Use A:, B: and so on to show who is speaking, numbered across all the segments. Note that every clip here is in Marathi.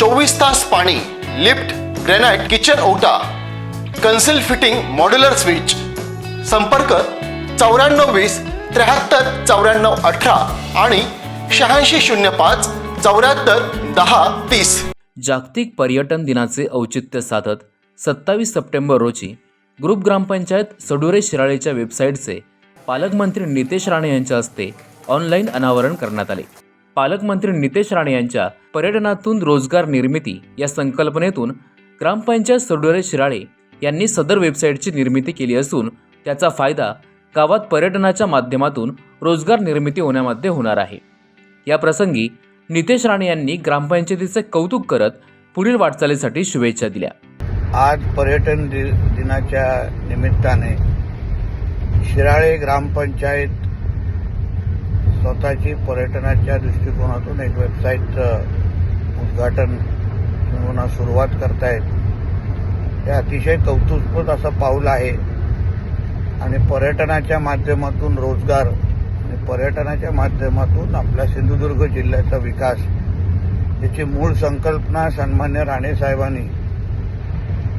A: चोवीस तास पाणी लिफ्ट ग्रेनाइट किचन ओटा कन्सिल फिटिंग मॉड्युलर स्विच. संपर्क चौऱ्याण्णव वीस त्र्याहत्तर चौऱ्याण्णव अठरा आणि शहाऐंशी शून्य पाच चौऱ्याहत्तर दहा तीस.
B: जागतिक पर्यटन दिनाचे औचित्य साधत सत्तावीस सप्टेंबर रोजी ग्रुप ग्रामपंचायत सडुरे शिराळेच्या वेबसाईटचे पालकमंत्री नितेश राणे यांच्या हस्ते ऑनलाईन अनावरण करण्यात आले. पालकमंत्री नितेश राणे यांच्या पर्यटनातून रोजगार निर्मिती या संकल्पनेतून ग्रामपंचायत सडुरे शिराळे यांनी सदर वेबसाईटची निर्मिती केली असून त्याचा फायदा गावात पर्यटनाच्या माध्यमातून रोजगार निर्मिती होण्यामध्ये होणार आहे. या प्रसंगी नितेश राणे यांनी ग्रामपंचायतीचे कौतुक करत पुढील वाटचालीसाठी शुभेच्छा दिल्या.
C: आज पर्यटन दि दिनाच्या निमित्ताने शिराळे ग्रामपंचायत स्वतःची पर्यटनाच्या दृष्टिकोनातून एक वेबसाईटचं उद्घाटन किंवा सुरुवात करतायत. हे अतिशय कौतुकपद असं पाऊल आहे. आणि पर्यटनाच्या माध्यमातून रोजगार आणि पर्यटनाच्या माध्यमातून आपल्या सिंधुदुर्ग जिल्ह्याचा विकास याची मूळ संकल्पना सन्मान्य राणेसाहेबांनी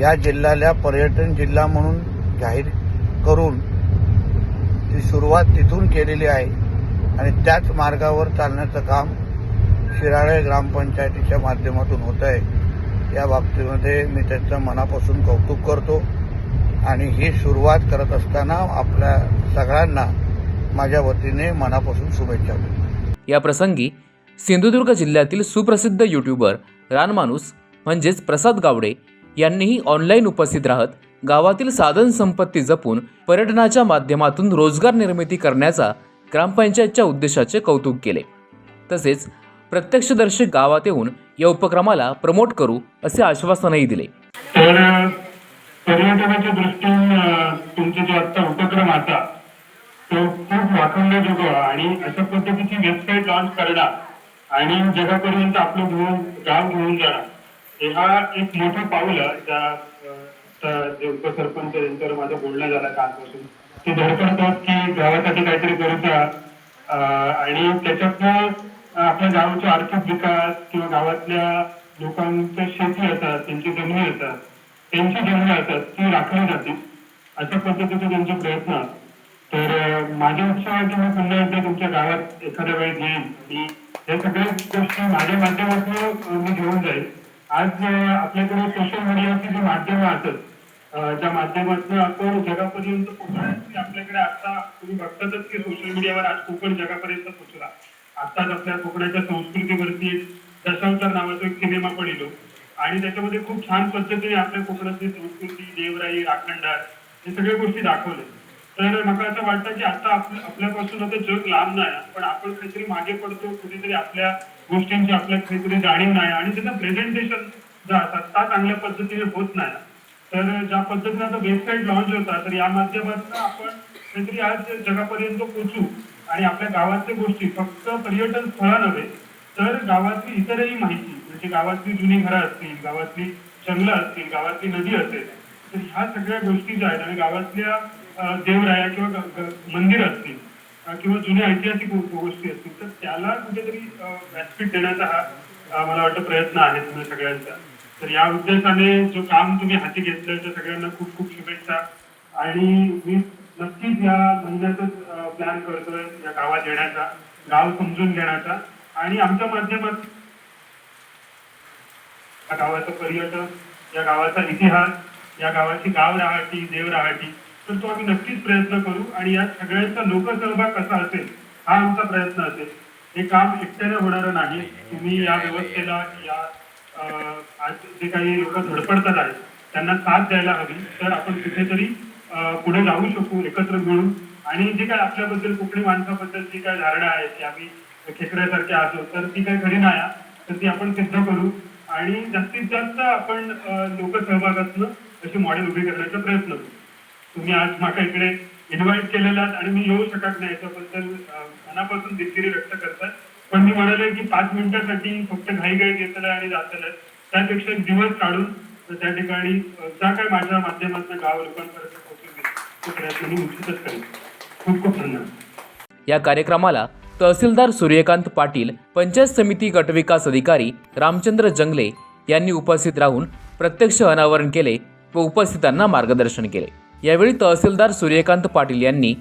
C: या जिल्ह्याला पर्यटन जिल्हा म्हणून जाहीर करून ती सुरुवात तिथून केलेली आहे. आणि त्याच मार्गावर चालण्याचं काम शिराळे ग्रामपंचायतीच्या माध्यमातून होत आहे. या बाबतीमध्ये मी त्यांचं मनापासून कौतुक करतो आणि ही सुरुवात करत असताना आपल्या सगळ्यांना माझ्या वतीने मनापासून शुभेच्छा
B: या प्रसंगी सिंधुदुर्ग जिल्ह्यातील सुप्रसिद्ध युट्यूबर रानमाणूस म्हणजेच प्रसाद गावडे यांनीही ऑनलाईन उपस्थित राहत गावातील साधन संपत्ती जपून पर्यटनाच्या माध्यमातून रोजगार निर्मिती करण्याचा ग्रामपंचायतच्या उद्देशाचे कौतुक केले. तसेच प्रत्यक्षदर्शी गावात येऊन या उपक्रमाला प्रमोट करू असे आश्वासनही दिले.
D: तर पर्यटनाच्या दृष्टीने तुमचा जो आजचा उपक्रम आता तो खूप वाखणण्याजोगं आणि अशा पद्धतीची वेबसाईट लॉन्च करणार आणि जगापर्यंत आपलं घेऊन गाव घेऊन जाणार. हा एक मोठं पाऊल आहे त्या उपसरपंच यांच्यावर माझं बोलणं झालं कालपासून. ते धडपडतात की गावासाठी काहीतरी करूचा अ, आणि त्याच्यातनं आपल्या गावाचा आर्थिक विकास किंवा गावातल्या लोकांच्या शेती असतात त्यांची जमिनी असतात त्यांची जमिनी असतात ती राखली जातील अशा पद्धतीचे त्यांचे प्रयत्न. तर माझ्या इच्छा आहे की मी पुन्हा एकदा तुमच्या गावात एखाद्या वेळेस येईन. आणि या सगळ्या गोष्टी माझ्या माध्यमातून मी घेऊन जाईल आज आपल्याकडे सोशल मीडियाची जी माध्यमं असतात ज्या माध्यमातून आपण जगापर्यंत पोहोचण्याची आपल्याकडे आता तुम्ही बघतातच की सोशल मीडियावर आज कोकण जगापर्यंत पोहोचला. आताच आपल्या कोकणाच्या संस्कृतीवरती एक दशावतार नावाचा एक सिनेमा पडिलो आणि त्याच्यामध्ये खूप छान पद्धतीने आपल्या कोकणातली संस्कृती देवराई राखणदार हे सगळ्या गोष्टी दाखवल्या. तर मला असं वाटतं की आता आपल्या आपल्यापासून आता जग लांब नाही पण आपण काहीतरी मागे पडतो कुठेतरी आपल्या गोष्टींची आपल्या काहीतरी जाणीव नाही. आणि त्याचं प्रेझेंटेशन जे असतात त्या चांगल्या पद्धतीने होत नाही. तर ज्या पद्धतीने आता वेबसाईट लॉन्च होता तर या माध्यमातून आपण काहीतरी आज जगापर्यंत पोहोचू. आणि आपल्या गावातल्या गोष्टी फक्त पर्यटन स्थळ नव्हे तर गावातली इतरही माहिती म्हणजे गावातली जुनी घरं असतील गावातली जंगलं असतील गावातली नदी असेल तर ह्या सगळ्या गोष्टी ज्या आहेत आणि गावातल्या देवराया किंवा मंदिर असतील किंवा जुन्या ऐतिहासिक गोष्टी असतील तर त्याला कुठेतरी व्यासपीठ देण्याचा हा मला वाटतं प्रयत्न आहे तुम्ही सगळ्यांचा. तर या उद्देशाने जो काम तुम्ही हाती घेतलं त्या सगळ्यांना खूप खूप शुभेच्छा. आणि मी नक्कीच या महिन्यातच प्लॅन करतोय या गावात येण्याचा गाव समजून घेण्याचा. आणि आमच्या माध्यमात या गावाचं पर्यटन या गावाचा इतिहास या गावाची गाव राहाटी देव राहाटी तर तो आम्ही नक्कीच प्रयत्न करू. आणि या सगळ्यांचा लोकसहभाग कसा असेल हा आमचा प्रयत्न असेल. हे काम एकट्याने होणारं नाही. तुम्ही या व्यवस्थेला या आज जे काही लोक धडपडतात आहेत त्यांना साथ द्यायला हवी. तर आपण कुठेतरी पुढे जाऊ शकू एकत्र मिळून. आणि जे काय आपल्याबद्दल कोकणी माणसाबद्दल जी काय धारणा आहे की आम्ही खेकड्यासारखे असो तर ती काही खरी नाही. तर ती आपण सिद्ध करू. आणि जास्तीत जास्त आपण लोक सहभागातनं अशी मॉडेल उभी करण्याचा प्रयत्न करू. तुम्ही आज माका इकडे इन्व्हाइट केलेला आणि मी येऊ शकत नाही याच्याबद्दल मनापासून दिलगिरी व्यक्त करतात पण मी म्हणाले की पाच मिनिटासाठी फक्त घाई घाई घेतलं आणि जातलं. त्यापेक्षा दिवस काढून त्या ठिकाणी अं, काय माझ्या माध्यमातून गाव लोकांपर्यंत पोहोचून तो प्रयत्न मी निश्चितच करेन. खूप खूप धन्यवाद.
B: या कार्यक्रमाला तहसीलदार सूर्यकांत पाटील पंचायत समिती गटविकास अधिकारी रामचंद्र जंगले यांनी उपस्थित राहून प्रत्यक्ष अनावरण केले व उपस्थितांना मार्गदर्शन केले. यावेळी तहसीलदार सूर्यकांत पाटील यांनी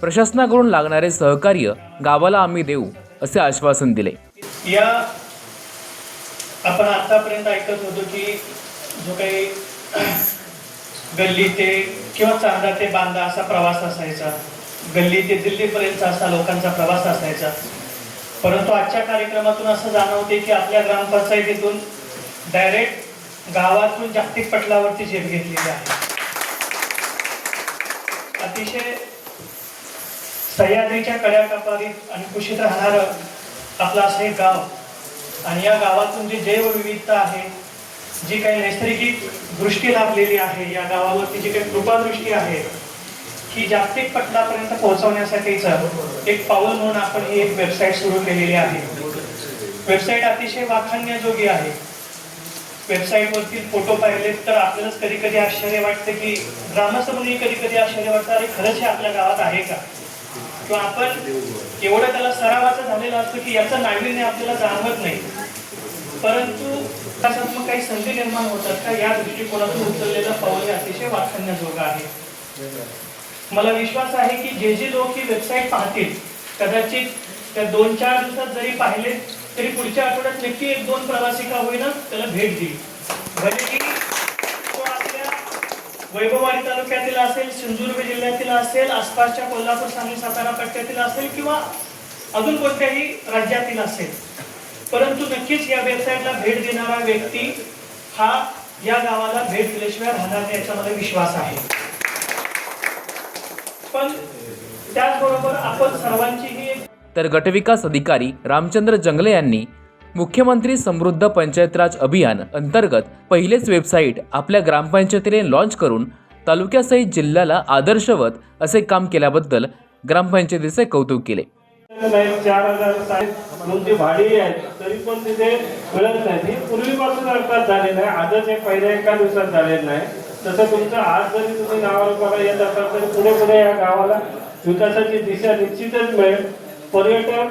B: प्रशासनाकडून लागणारे सहकार्य गावाला आम्ही देऊ असे आश्वासन दिले.
E: या आपण आतापर्यंत ऐकत होतो की जो काही गल्ली ते किंवा चांदा ते बांदा असा प्रवास असायचा. गल्ली ते दिल्लीपर्यंतचा असा लोकांचा प्रवास असायचा. परंतु आजच्या कार्यक्रमातून असं जाणवते की आपल्या ग्रामपंचायतीतून डायरेक्ट गावातून जागतिक पटलावरती झेप घेतलेली आहे. अतिशय सह्याद्रीच्या कड्याकपारीत आणि कुशीत राहणारं आपलं असं एक गाव. आणि या गावातून जी जैवविविधता आहे जी काही नैसर्गिक दृष्टी लाभलेली आहे या गावावरती जी काही कृपादृष्टी आहे ही जागतिक पटलापर्यंत पोहोचवण्यासाठीचं एक पाऊल म्हणून आपण ही एक वेबसाईट सुरू केलेली आहे. वेबसाईट अतिशय वाखाणण्याजोगी आहे. वेबसाईटवरती फोटो पाहिलेत तर आपल्यालाच कधी कधी आश्चर्य वाटतं की ग्रामस्थ म्हणून कधी कधी आश्चर्य वाटतं अरे खरंच हे आपल्या गावात आहे का? किंवा आपण एवढं त्याला सरावाचा झालेला असतं की याचं नाविन्य आपल्याला जाणवत नाही. परंतु त्याच्यात मग काही संधी निर्माण होतात का? या दृष्टिकोनातून उचललेलं पाऊल हे अतिशय वाखाणण्याजोगं आहे. मला विश्वास आहे की जे जे लोक ही वेबसाईट पाहतील कदाचित त्या दोन चार दिवसात जरी पाहिले तरी पुढच्या आठवड्यात नक्की एक दोन प्रवासी का होईना त्याला भेट देईल. भले की वैभववाडी तालुक्यातील असेल सिंधुदुर्ग जिल्ह्यातील असेल आसपासच्या कोल्हापूर सांगली सातारा पट्ट्यातील असेल किंवा अजून कोणत्याही राज्यातील असेल. परंतु नक्कीच या वेबसाईटला भेट देणारा व्यक्ती हा या गावाला भेट दिल्याशिवाय राहणार नाही विश्वास आहे. पण त्याचबरोबर आपण सर्वांचीही
B: तर गटविकास अधिकारी रामचंद्र जंगले यांनी मुख्यमंत्री समृद्ध पंचायत राज अभियान अंतर्गत पहिलेच वेबसाईट आपल्या ग्रामपंचायतीने लॉन्च करून तालुक्यासहित जिल्ह्याला आदर्शवत असे काम केल्याबद्दल ग्रामपंचायतीचे कौतुक केले.
F: चार हजार भाडी तरी पण तिथे मिळत नाही. पूर्वीपासून अर्थात आजच पहिल्या एका दिवसात झालेलं नाही. तसं तुमचं आज जरी तुम्ही गावाला येत असाल तरी पुढे पुढे या गावाला विकासाची दिशा निश्चितच मिळेल. पर्यटक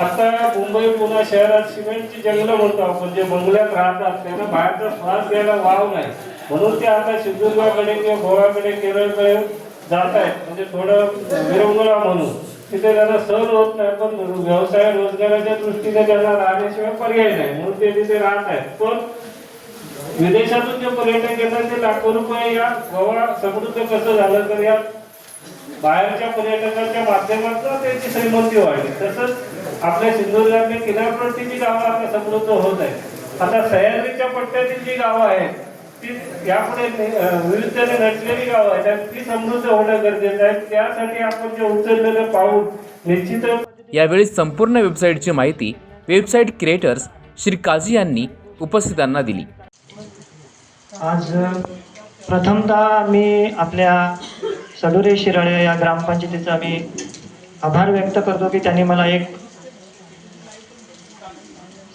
F: आता मुंबई पुणे शहरात सिमेंटची जंगलं म्हणतो आपण जे बंगल्यात राहतात त्यांना बाहेरचा श्वास घ्यायला वाव नाही. म्हणून ते आता सिंधुदुर्गाकडे किंवा गोव्याकडे केरळकडे जात आहेत. म्हणजे थोडं विरंगुळा म्हणून. तिथे त्यांना सहन होत नाही पण व्यवसाय रोजगाराच्या दृष्टीने त्यांना राहण्याशिवाय पर्याय नाही. म्हणून ते तिथे राहत आहेत. पण विदेशातून जे पर्यटक येतात ते लाखो रुपये या गोवा समृद्ध कसं झालं तर या बाहेरच्या पर्यटकांच्या माध्यमातून त्यांची श्रीमंती वाढली तसंच आपल्या सिंधुदुर्गातल्या किनारपट्टीची गावं आता समृद्ध होत आहेत. आता सह्याद्रीच्या पट्ट्यातील जी गावं आहेत ती यापुढे विविधतेने नटलेली गावं आहेत आणि ती समृद्ध होणं गरजेचं आहे. त्यासाठी आपण जे उचललेलं पाऊल निश्चितच
B: यावेळी संपूर्ण वेबसाईटची माहिती वेबसाईट क्रिएटर्स श्री काझी यांनी उपस्थितांना दिली.
E: आज प्रथमतः मी आपल्या सडुरे शिराळे या ग्रामपंचायतीचा मी आभार व्यक्त करतो की त्यांनी मला एक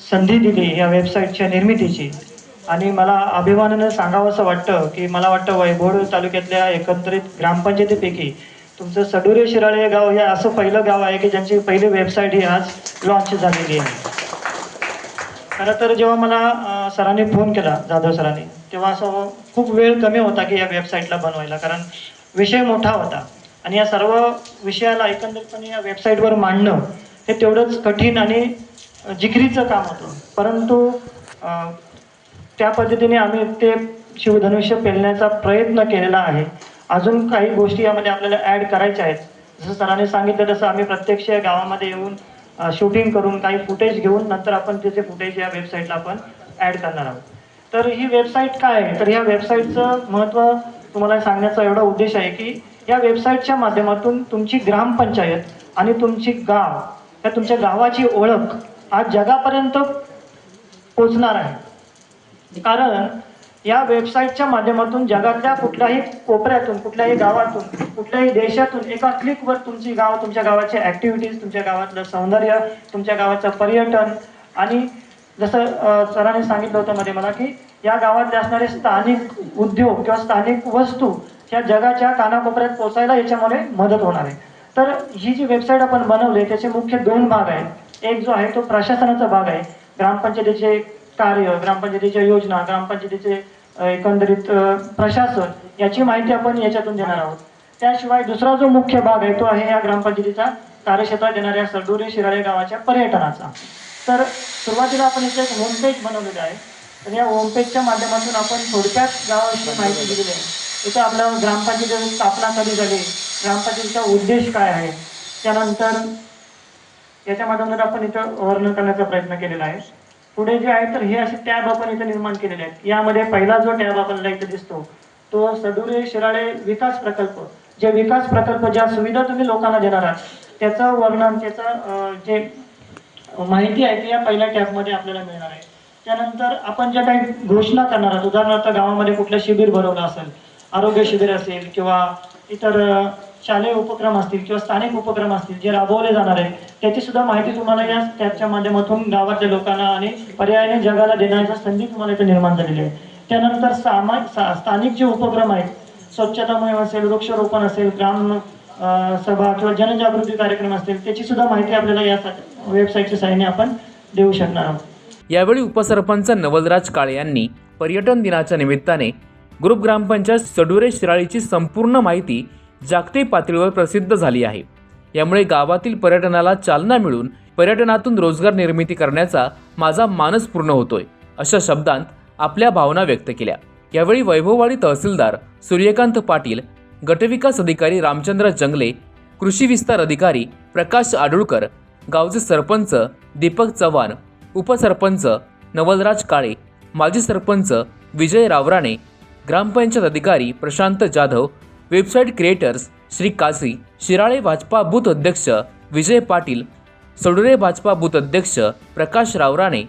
E: संधी दिली या वेबसाईटच्या निर्मितीची. आणि मला अभिमानानं सांगावंसं वाटतं की मला वाटतं वैभोड तालुक्यातल्या एकत्रित ग्रामपंचायतीपैकी तुमचं सडुरे शिराळे हे गाव हे असं पहिलं गाव आहे की ज्यांची पहिली वेबसाईट ही आज लॉन्च झालेली आहे. खरं तर जेव्हा मला सरांनी फोन केला जाधव सरांनी तेव्हा असं खूप वेळ कमी होता की या वेबसाईटला बनवायला कारण विषय मोठा होता. आणि या सर्व विषयाला एकंदरीतपणे या वेबसाईटवर मांडणं हे तेवढंच कठीण आणि जिकिरीचं काम होतं. परंतु त्या पद्धतीने आम्ही ते शिवधनुष्य पेलण्याचा प्रयत्न केलेला आहे. अजून काही गोष्टी यामध्ये आपल्याला ॲड करायच्या आहेत. जसं सरांनी सांगितलं तसं आम्ही प्रत्यक्ष या गावामध्ये येऊन शूटिंग करून काही फुटेज घेऊन नंतर आपण त्याचे फुटेज या वेबसाईटला आपण ॲड करणार आहोत. तर ही वेबसाईट काय आहे? तर ह्या वेबसाईटचं महत्त्व तुम्हाला सांगण्याचा एवढा उद्देश आहे की या वेबसाईटच्या माध्यमातून तुमची ग्रामपंचायत आणि तुमची गाव या तुमच्या गावाची ओळख आज जगापर्यंत पोचणार आहे. कारण या वेबसाईटच्या माध्यमातून जगातल्या कुठल्याही कोपऱ्यातून कुठल्याही गावातून कुठल्याही देशातून एका क्लिकवर तुमची गाव तुमच्या गावाचे ॲक्टिव्हिटीज तुमच्या गावातलं सौंदर्य तुमच्या गावाचं पर्यटन आणि जसं सरांनी सांगितलं होतं मध्ये मला की या गावातले असणारे स्थानिक उद्योग किंवा स्थानिक वस्तू ह्या जगाच्या कानाकोपऱ्यात पोचायला याच्यामुळे मदत होणार आहे. तर ही जी वेबसाईट आपण बनवली त्याचे मुख्य दोन भाग आहेत. एक जो आहे तो प्रशासनाचा भाग आहे. ग्रामपंचायतीचे कार्य ग्रामपंचायतीच्या योजना ग्रामपंचायतीचे एकंदरीत प्रशासन याची माहिती आपण याच्यातून देणार आहोत. त्याशिवाय दुसरा जो मुख्य भाग आहे तो आहे या ग्रामपंचायतीचा कार्यक्षेत्रात येणाऱ्या सरडोरे शिराळे गावाच्या पर्यटनाचा. तर सुरुवातीला आपण इथे एक होमपेज बनवलेलं आहे. तर या होमपेजच्या माध्यमातून आपण थोडक्यात गावाविषयी माहिती दिलेली आहे. इथं आपल्या ग्रामपंचायतीची स्थापना कधी झाली? ग्रामपंचायतीचा उद्देश काय आहे? त्यानंतर याच्या माध्यमातून आपण इथं वर्णन करण्याचा प्रयत्न केलेला आहे. पुढे जे आहे तर हे असे टॅब आपण इथं निर्माण केलेले आहेत. यामध्ये पहिला जो टॅब आपल्याला इथं दिसतो तो सडुरे शिराळे विकास प्रकल्प. जे विकास प्रकल्प ज्या सुविधा तुम्ही लोकांना देणार आहात त्याचं वर्णन त्याचं जे माहिती आहे ते या पहिल्या टॅबमध्ये आपल्याला मिळणार आहे. त्यानंतर आपण ज्या काही घोषणा करणार आहात उदाहरणार्थ गावामध्ये कुठलं शिबिर भरवलं असेल आरोग्य शिबिर असेल किंवा इतर शालेय उपक्रम असतील किंवा स्थानिक उपक्रम असतील जे राबवले जाणार आहेत त्याची सुद्धा माहिती तुम्हाला या त्याच्या माध्यमातून गावातल्या लोकांना आणि पर्यायाने जगाला देण्याची संधी तुम्हाला इथे निर्माण झालेली आहे त्यानंतर सामा सा- स्थानिक जे उपक्रम आहेत स्वच्छता मोहीम असेल वृक्षारोपण असेल ग्राम सभा किंवा जनजागृती कार्यक्रम असतील त्याची सुद्धा माहिती आपल्याला या वेबसाईटच्या सहाय्याने आपण देऊ शकणार आहोत.
B: यावेळी उपसरपंच नवलराज काळे यांनी पर्यटन दिनाच्या निमित्ताने ग्रुप ग्रामपंचायत सडुरे शिराळीची संपूर्ण माहिती जागतिक पातळीवर प्रसिद्ध झाली आहे. यामुळे गावातील पर्यटनाला चालना मिळून पर्यटनातून रोजगार निर्मिती करण्याचा माझा मानस पूर्ण होतोय अशा शब्दांत आपल्या भावना व्यक्त केल्या. यावेळी वैभववाडी तहसीलदार सूर्यकांत पाटील गटविकास अधिकारी रामचंद्र जंगले कृषी विस्तार अधिकारी प्रकाश आडुळकर गावचे सरपंच दीपक चव्हाण उपसरपंच नवलराज काळे माजी सरपंच विजय रावराणे ग्रामपंचायत अधिकारी Prashant Jadhav website creators Shri Kasi Shirale BJP booth अध्यक्ष विजय पाटील सडुरे भाजपा बूथ अध्यक्ष प्रकाश रावराणे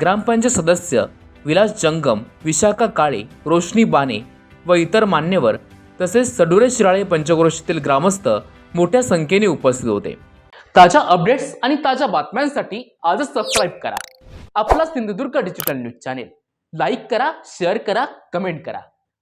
B: ग्रामपंचायत सदस्य विलास जंगम विशाखा काळे रोशनी बाने व इतर मान्यवर तसेच सडुरे शिराळे पंचक्रोशीतील ग्रामस्थ मोठ्या संख्येने उपस्थित होते. ताज्या अपडेट्स आणि ताज्या बातम्यांसाठी आजच सबस्क्राईब करा. आपला Sindhudurg digital news channel like करा शेअर करा कमेंट करा.